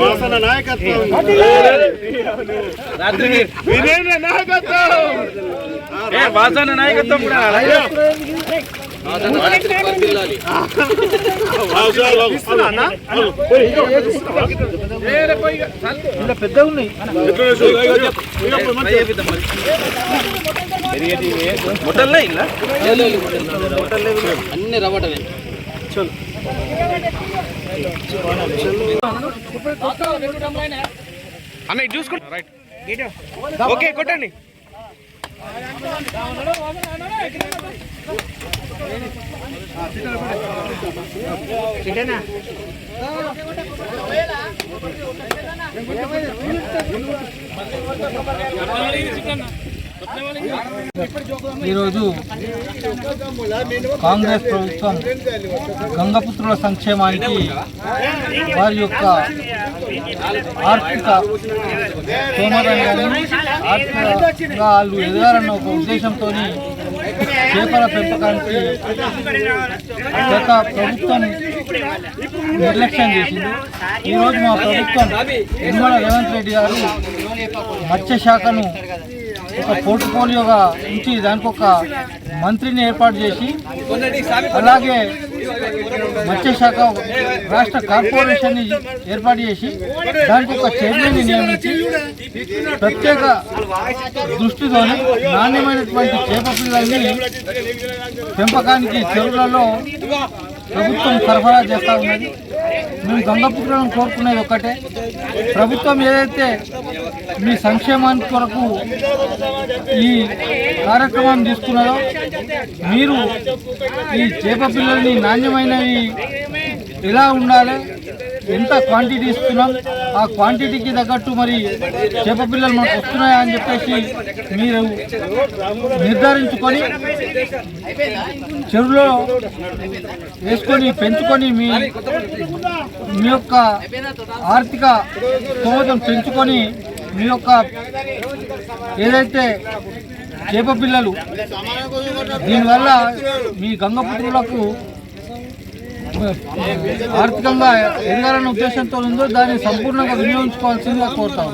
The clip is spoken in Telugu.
వాసన నాయకత్వం. నాయకత్వం. వాసన నాయకత్వం కూడా? పెద్ద ఉన్నాయి మొట్టల్లో ఇలా అన్ని రవ్వటమే అన్న ఇది చూసుకోండి రైట్ ఓకే కొట్టండి. ఈరోజు కాంగ్రెస్ ప్రభుత్వం గంగపుత్రుల సంక్షేమానికి వారి యొక్క ఆర్థిక సోమరంగాన్ని ఆర్థికంగా వాళ్ళు ఎదగాలన్న ఒక ఉద్దేశంతో చేపల పెంపకానికి గత ప్రభుత్వం నిర్లక్ష్యం చేసింది. ఈరోజు మా ప్రభుత్వం నిర్మల రేవంత్ రెడ్డి గారు మత్స్య శాఖను ఒక పోర్ట్ఫోలియోగా ఉంచి దానికి ఒక మంత్రిని ఏర్పాటు చేసి అలాగే మత్స్యశాఖ రాష్ట్ర కార్పొరేషన్ ఏర్పాటు చేసి దానికి ఒక చైర్మన్ నియమించి ప్రత్యేక దృష్టితోని నాణ్యమైనటువంటి చేప పిల్లల్ని పెంపకానికి చెరువులలో ప్రభుత్వం సరఫరా చేస్తూ ఉన్నది. మేము గంగపుత్రులను కోరుకునేది ఒక్కటే. ప్రభుత్వం ఏదైతే మీ సంక్షేమానికి కొరకు ఈ కార్యక్రమం తీసుకున్నదో మీరు ఈ చేప పిల్లల్ని నాణ్యమైనవి ఎలా ఉండాలి ఎంత క్వాంటిటీ ఇస్తున్నాం? ఆ క్వాంటిటీకి తగ్గట్టు మరి చేప పిల్లలు మనకు వస్తున్నాయా అని చెప్పేసి మీరు నిర్ధారించుకొని చెరువులో వేసుకొని పెంచుకొని మీ మీ యొక్క ఆర్థిక స్తోమతం పెంచుకొని మీ యొక్క ఏదైతే చేప పిల్లలు దీనివల్ల మీ గంగపుత్రులకు ఆర్థికంగా ఎదగాలన్న ఉద్దేశంతో ఉందో దాన్ని సంపూర్ణంగా వినియోగించుకోవాల్సిందిగా కోరుతాము